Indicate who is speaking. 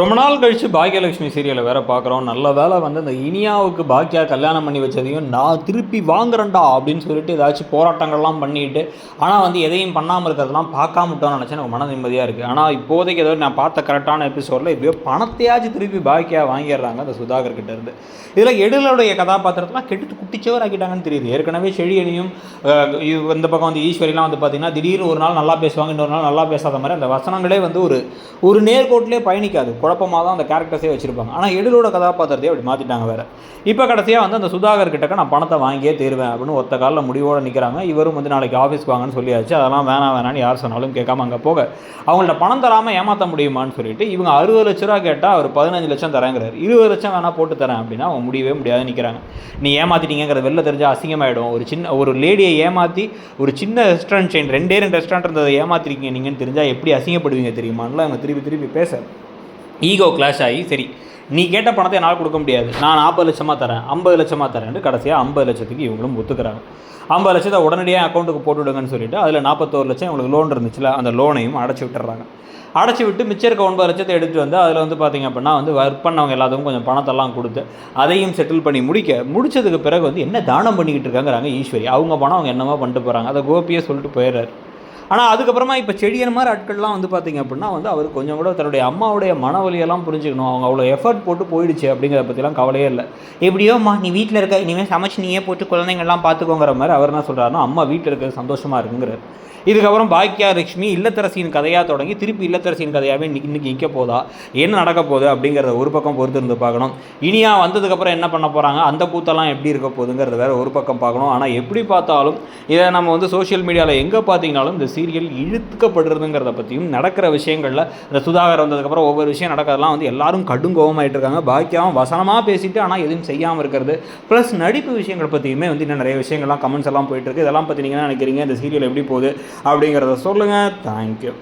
Speaker 1: ரொம்ப நாள் கழித்து பாக்கியலட்சுமி சீரியலை வேற பார்க்குறோம். நல்ல வேலை வந்து அந்த இனியாவுக்கு பாக்கியா கல்யாணம் பண்ணி வச்சதையும் நான் திருப்பி வாங்குறேன்டா அப்படின்னு சொல்லிட்டு ஏதாச்சும் போராட்டங்கள்லாம் பண்ணிட்டு ஆனால் வந்து எதையும் பண்ணாமல் இருக்கிறதெல்லாம் பார்க்காம விட்டோம்னு நினச்சேன் எனக்கு மன நிம்மதியாக இருக்குது ஆனால் இப்போதைக்கு ஏதோ நான் பார்த்த கரெக்டான எபிசோடில் எப்படியோ பணத்தையாச்சும் திருப்பி பாக்கியா வாங்கிடுறாங்க அந்த சுதாகர் கிட்டேருந்து இதில் எழிலுடைய கதாபாத்திரத்தெல்லாம் கெட்டு குட்டிச்சவர் ஆக்கிட்டாங்கன்னு தெரியுது. ஏற்கனவே செழியனையும் இந்த பக்கம் வந்து ஈஸ்வரிலாம் வந்து பார்த்தீங்கன்னா திடீர்னு ஒரு நாள் நல்லா பேசுவாங்க இன்னொரு நாள் நல்லா பேசாத மாதிரி அந்த வசனங்களே வந்து ஒரு ஒரு நேர்கோட்டிலே பயணிக்காது. குழப்பமாக தான் அந்த கேரக்டர்ஸே வச்சுருப்பாங்க. ஆனால் எழிலோட கதாபாத்திரத்தையே அப்படி மாற்றிட்டாங்க வேறு. இப்போ கடைசியாக வந்து அந்த சுதாகர் கிட்டக்க நான் பணத்தை வாங்கியே தருவேன் அப்படின்னு ஒத்த காலில் முடிவோடு நிற்கிறாங்க இவரும் வந்து நாளைக்கு ஆஃபீஸ்க்கு வாங்கன்னு சொல்லியாச்சு. அதெல்லாம் வேணாம் வேணான்னு யார் சொன்னாலும் கேட்காம அங்கே போக. அவங்கள்ட்ட பணம் தராமல் ஏமாற்ற முடியுமான்னு சொல்லிட்டு இவங்க அறுபது லட்ச ரூபா கேட்டால் அவர் பதினஞ்சு லட்சம் தரேங்கிறார். இருபது லட்சம் வேணால் போட்டு தரேன் அப்படின்னா அவங்க முடியவே முடியாது நிற்கிறாங்க நீ ஏமாற்றிட்டீங்கிறது வெளில தெரிஞ்சால் அசிங்கமாயிடும். ஒரு சின்ன ஒரு லேடியை ஏமாற்றி ஒரு சின்ன ரெஸ்டாரண்ட் செயின் ரெண்டே ரெண்டு ரெஸ்டாரண்ட் இருந்ததை ஏமாத்திருக்கீங்க நீங்கன்னு தெரிஞ்சால் எப்படி அசிங்கப்படுவீங்க தெரியுமான்லாம் அவங்க திருப்பி திருப்பி பேச ஈகோ கிளாஷ் ஆகி சரி நீ கேட்ட பணத்தை என்னால் கொடுக்க முடியாது. நான் நாற்பது லட்சமாக தரேன் ஐம்பது லட்சமாக தரேன்ட்டு கடைசியாக ஐம்பது லட்சத்துக்கு இவங்களும் ஒத்துக்கிறாங்க. ஐம்பது லட்சத்தை உடனடியாக அக்கௌண்ட்டுக்கு போட்டு விடுங்கன்னு சொல்லிட்டு அதில் நாற்பத்தோரு லட்சம் இவங்களுக்கு லோன் இருந்துச்சுல அந்த லோனையும் அடைச்சி விட்டுறாங்க. அடைச்சி விட்டு மிச்சம் இருக்க ஒன்பது லட்சத்தை எடுத்துகிட்டு வந்து அதில் வந்து பார்த்திங்க அப்படின்னா வந்து ஒர்க் பண்ணவங்க எல்லாத்துக்கும் கொஞ்சம் பணத்தெல்லாம் கொடுத்து அதையும் செட்டில் பண்ணி முடிக்க முடிச்சதுக்கு பிறகு வந்து என்ன தானம் பண்ணிக்கிட்டு இருக்காங்கிறாங்க ஈஸ்வரி. அவங்க பணம் அவங்க என்னமோ பண்ணிட்டு போகிறாங்க அதை கோபியே சொல்லிட்டு போயிடுறாரு. ஆனால் அதுக்கப்புறமா இப்போ செடியன் மாதிரி ஆட்கள்லாம் வந்து பார்த்தீங்க அப்படின்னா வந்து அவர் கொஞ்சம் கூட தன்னுடைய அம்மாவுடைய மனவலியெல்லாம் புரிஞ்சுக்கணும். அவங்க அவ்வளோ எஃபர்ட் போட்டு போயிடுச்சு அப்படிங்கிறத பற்றிலாம் கவலையே இல்லை. எப்படியோம்மா நீ வீட்டில் இருக்க இனிமேல் சமைச்சு நீயே போட்டு குழந்தைங்கள்லாம் பார்த்துக்கோங்கிற மாதிரி அவர் என்ன சொல்கிறாருன்னா அம்மா வீட்டில் இருக்கிறது சந்தோஷமாக இருக்குங்கிறார். இதுக்கப்புறம் பாக்கியா லட்சுமி இல்லத்தரசியின் கதையாக தொடங்கி திருப்பி இல்லத்தரசியின் கதையாகவே இன்னைக்கு நிற்க போதா? என்ன நடக்க போகுது அப்படிங்கிறத ஒரு பக்கம் பொறுத்து இருந்து பார்க்கணும். இனியா வந்ததுக்கப்புறம் என்ன பண்ண போகிறாங்க அந்த கூத்தெல்லாம் எப்படி இருக்க போகுதுங்கிறத வேறு ஒரு பக்கம் பார்க்கணும். ஆனால் எப்படி பார்த்தாலும் இதை நம்ம வந்து சோஷியல் மீடியாவில் எங்கே பார்த்தீங்கனாலும் இந்த சீரியல் இழுத்துக்கப்படுறதுங்கிறத பற்றியும் நடக்கிற விஷயங்களில் இந்த சுதாகர் வந்ததுக்கப்புறம் ஒவ்வொரு விஷயம் நடக்கிறதெல்லாம் வந்து எல்லாரும் கடும் கோபமாயிட்டு இருக்காங்க. பாக்கியாவும் வசனமாக பேசிட்டு ஆனால் எதுவும் செய்யாமல் இருக்கிறது. ப்ளஸ் நடிப்பு விஷயங்கள் பற்றியுமே வந்து இன்னும் நிறைய விஷயங்கள்லாம் கமெண்ட்ஸ் எல்லாம் போயிட்டு இருக்கு. இதெல்லாம் பற்றி நீங்கள் நினைக்கிறீங்க? இந்த சீரியல் எப்படி போகுது? அப்படிங்கிறத சொல்லுங்கள் தேங்க்யூ